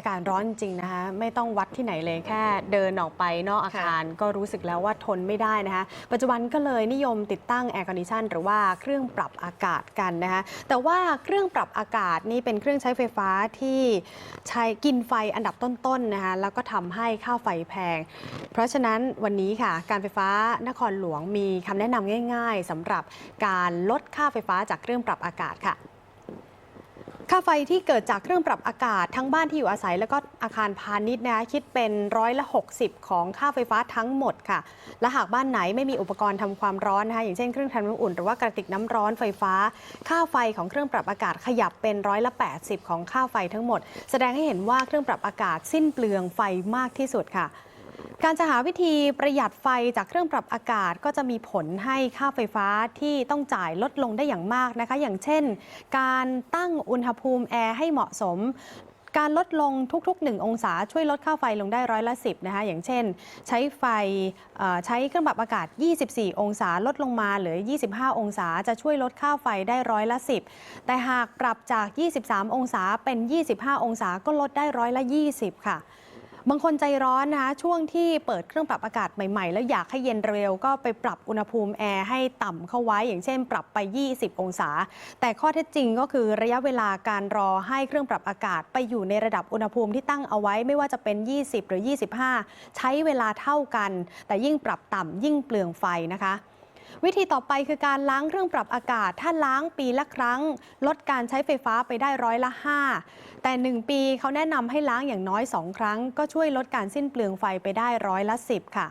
อากาศร้อนจริงนะคะ ไม่ต้องวัดที่ไหนเลยแค่เดินออกไปนอกอาคารก็รู้สึกแล้วว่าทนไม่ได้นะคะ ปัจจุบันก็เลยนิยมติดตั้งแอร์คอนดิชันหรือว่าเครื่องปรับอากาศกันนะคะ แต่ว่าเครื่องปรับอากาศนี่เป็นเครื่องใช้ไฟฟ้าที่ใช้กินไฟอันดับต้นๆนะคะแล้วก็ทำให้ค่าไฟแพง เพราะฉะนั้นวันนี้ค่ะ การไฟฟ้านครหลวงมีคำแนะนำง่าย ๆสำหรับการลดค่าไฟฟ้าจากเครื่องปรับอากาศค่ะ ค่าไฟที่เกิดจากเครื่องปรับอากาศทั้งบ้านที่อยู่อาศัย แล้วก็อาคารพาณิชย์นะคะคิดเป็นร้อยละ 60 ของค่าไฟฟ้าทั้งหมดค่ะ และหากบ้านไหนไม่มีอุปกรณ์ทำความร้อนนะคะอย่างเช่นเครื่องทำน้ำอุ่นหรือว่ากระติกน้ำร้อนไฟฟ้า ค่าไฟของเครื่องปรับอากาศขยับเป็นร้อยละ 80 ของค่าไฟทั้งหมด แสดงให้เห็นว่าเครื่องปรับอากาศสิ้นเปลืองไฟมากที่สุดค่ะ การจะหาวิธีประหยัดไฟจากเครื่องปรับอากาศก็จะมีผลให้ค่าไฟฟ้าที่ต้องจ่ายลดลงได้อย่างมากนะคะ อย่างเช่น การตั้งอุณหภูมิแอร์ให้เหมาะสมการลดลงทุกๆ 1 องศาช่วยลดค่าไฟลงได้ร้อยละ 10 นะคะ อย่างเช่น ใช้ไฟใช้เครื่องปรับอากาศ 24 องศาลดลงมาเหลือ 25 องศาจะช่วยลดค่าไฟได้ร้อยละ 10 แต่หากปรับจาก 23 องศาเป็น 25 องศาก็ลดได้ร้อยละ 20 ค่ะ บางคนใจร้อนนะคะช่วงที่เปิดเครื่องปรับอากาศใหม่ ๆ แล้วอยากให้เย็นเร็วก็ไปปรับอุณหภูมิแอร์ให้ต่ำเข้าไว้ อย่างเช่น ปรับไป 20 องศา แต่ข้อเท็จจริงก็คือระยะเวลาการรอให้เครื่องปรับอากาศไปอยู่ในระดับอุณหภูมิที่ตั้งเอาไว้ ไม่ว่าจะเป็น 20 หรือ 25 ใช้เวลาเท่ากัน แต่ยิ่งปรับต่ำยิ่งเปลืองไฟนะคะ วิธีต่อไปคือการล้างเครื่องปรับอากาศ ถ้าล้างปีละครั้ง ลดการใช้ไฟฟ้าไปได้ร้อยละ 5 แต่ 1 ปีเขาแนะนำให้ล้างอย่างน้อย 2 ครั้ง ก็ช่วยลดการสิ้นเปลืองไฟไปได้ร้อยละ 10 ค่ะ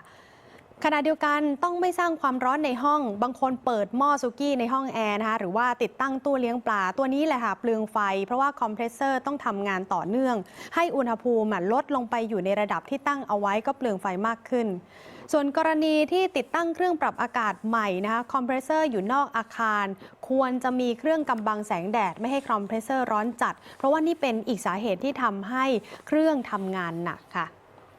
ขณะเดียวกันต้องไม่สร้างความร้อนในห้อง บางคนเปิดหม้อซุกี้ในห้องแอร์นะคะหรือว่าติดตั้งตู้เลี้ยงปลาตัวนี้แหละค่ะเปลืองไฟ เพราะว่าคอมเพรสเซอร์ต้องทำงานต่อเนื่อง ให้อุณหภูมิลดลงไปอยู่ในระดับที่ตั้งเอาไว้ก็เปลืองไฟมากขึ้น ส่วนกรณีที่ติดตั้งเครื่องปรับอากาศใหม่นะคะคอมเพรสเซอร์อยู่นอกอาคาร ควรจะมีเครื่องกำบังแสงแดด ไม่ให้คอมเพรสเซอร์ร้อนจัด เพราะว่านี่เป็นอีกสาเหตุที่ทำให้เครื่องทำงานหนักค่ะ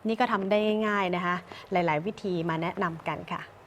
นี่ก็ทำได้ง่ายๆนะคะ หลาย ๆ วิธีมาแนะนำกันค่ะ